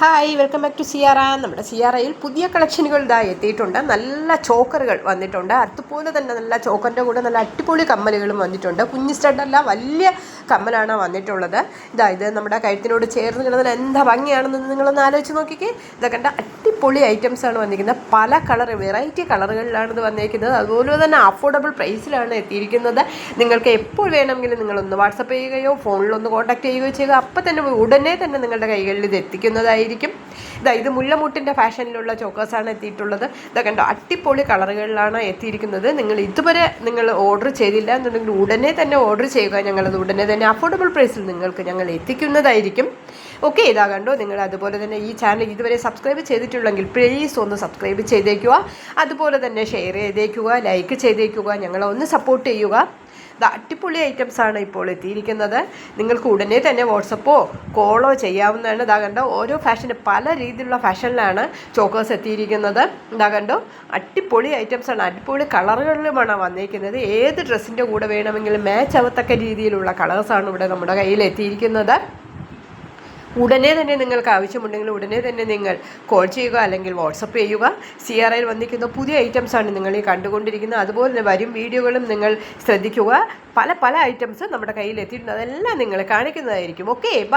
Hi welcome back to C R നമ്മുടെ C R ഐയിൽ പുതിയ കളക്ഷനുകൾ ഇതാ എത്തിയിട്ടുണ്ട്. നല്ല ചോക്കറുകൾ വന്നിട്ടുണ്ട്. അതുപോലെ തന്നെ നല്ല ചോക്കറിന്റെ കൂടെ നല്ല അടിപൊളി കമ്മലുകളും വന്നിട്ടുണ്ട്. കുഞ്ഞു സ്റ്റഡല്ല വലിയ കമ്മലാണ് വന്നിട്ടുള്ളത്. ഇതാ ഇത് നമ്മുടെ കഴുത്തിനോട് ചേർന്ന് കിടന്നാൽ എന്താ ഭംഗിയാണെന്ന് നിങ്ങളൊന്ന് ആലോചിച്ച് നോക്കിക്കേ. ഇതൊക്കെ കണ്ട അടിപൊളി ഐറ്റംസാണ് വന്നിരിക്കുന്നത്. പല കളർ വെറൈറ്റി കളറുകളിലാണ് ഇത് വന്നിരിക്കുന്നത് അതുപോലെ തന്നെ അഫോർഡബിൾ പ്രൈസിലാണ് എത്തിയിരിക്കുന്നത്. നിങ്ങൾക്ക് എപ്പോൾ വേണമെങ്കിലും നിങ്ങളൊന്ന് വാട്സപ്പ് ചെയ്യുകയോ ഫോണിലൊന്ന് കോൺടാക്ട് ചെയ്യുകയോ ചെയ്യുക. അപ്പം തന്നെ ഉടനെ തന്നെ നിങ്ങളുടെ കൈകളിൽ ഇത് എത്തിക്കുന്നതായിരിക്കും ഇതാ ഇത് മുല്ലമുട്ടിന്റെ ഫാഷനിലുള്ള ചോക്കേഴ്സാണ് എത്തിയിട്ടുള്ളത്. ഇതാ കണ്ടോ അടിപൊളി കളറുകളിലാണ് എത്തിയിരിക്കുന്നത്. നിങ്ങൾ ഇതുവരെ നിങ്ങൾ ഓർഡർ ചെയ്തില്ല എന്നുണ്ടെങ്കിൽ ഉടനെ തന്നെ ഓർഡർ ചെയ്യുക. ഞങ്ങളത് ഉടനെ തന്നെ അഫോർഡബിൾ പ്രൈസിൽ നിങ്ങൾക്ക് ഞങ്ങൾ എത്തിക്കുന്നതായിരിക്കും. ഓക്കെ ഇതാ കണ്ടോ നിങ്ങൾ അതുപോലെ തന്നെ ഈ ചാനൽ ഇതുവരെ സബ്സ്ക്രൈബ് ചെയ്തിട്ടുള്ളെങ്കിൽ പ്ലീസ് ഒന്ന് സബ്സ്ക്രൈബ് ചെയ്തേക്കുക. അതുപോലെ തന്നെ ഷെയർ ചെയ്തേക്കുക ലൈക്ക് ചെയ്തേക്കുക ഞങ്ങളെ ഒന്ന് സപ്പോർട്ട് ചെയ്യുക. അടിപൊളി ഐറ്റംസ് ആണ് ഇപ്പോൾ എത്തിയിരിക്കുന്നത്. നിങ്ങൾക്ക് ഉടനെ തന്നെ വാട്സപ്പോ കോളോ ചെയ്യാവുന്നതാണ്. ഇതാ കണ്ടോ ഓരോ ഫാഷന് പല രീതിയിലുള്ള ഫാഷനിലാണ് ചോക്കേഴ്സ് എത്തിയിരിക്കുന്നത്. ഇതാ കണ്ടോ അടിപൊളി ഐറ്റംസ് ആണ്. അടിപൊളി കളറുകളിലുമാണ് വന്നിരിക്കുന്നത്. ഏത് ഡ്രസ്സിന്റെ കൂടെ വേണമെങ്കിലും മാച്ച് ആവത്തക്ക രീതിയിലുള്ള കളേഴ്സാണ് ഇവിടെ നമ്മുടെ കയ്യിൽ എത്തിയിരിക്കുന്നത്. ഉടനെ തന്നെ നിങ്ങൾക്ക് ആവശ്യമുണ്ടെങ്കിൽ ഉടനെ തന്നെ നിങ്ങൾ കോൾ ചെയ്യുക അല്ലെങ്കിൽ വാട്സപ്പ് ചെയ്യുക. സി ആർ ഐയിൽ വന്നിരിക്കുന്ന പുതിയ ഐറ്റംസ് ആണ് നിങ്ങൾ ഈ കണ്ടുകൊണ്ടിരിക്കുന്നത്. അതുപോലെ തന്നെ വരും വീഡിയോകളും നിങ്ങൾ ശ്രദ്ധിക്കുക. പല പല ഐറ്റംസ് നമ്മുടെ കയ്യിൽ എത്തിയിട്ടുണ്ട്. അതെല്ലാം നിങ്ങൾ കാണിക്കുന്നതായിരിക്കും. Okay bye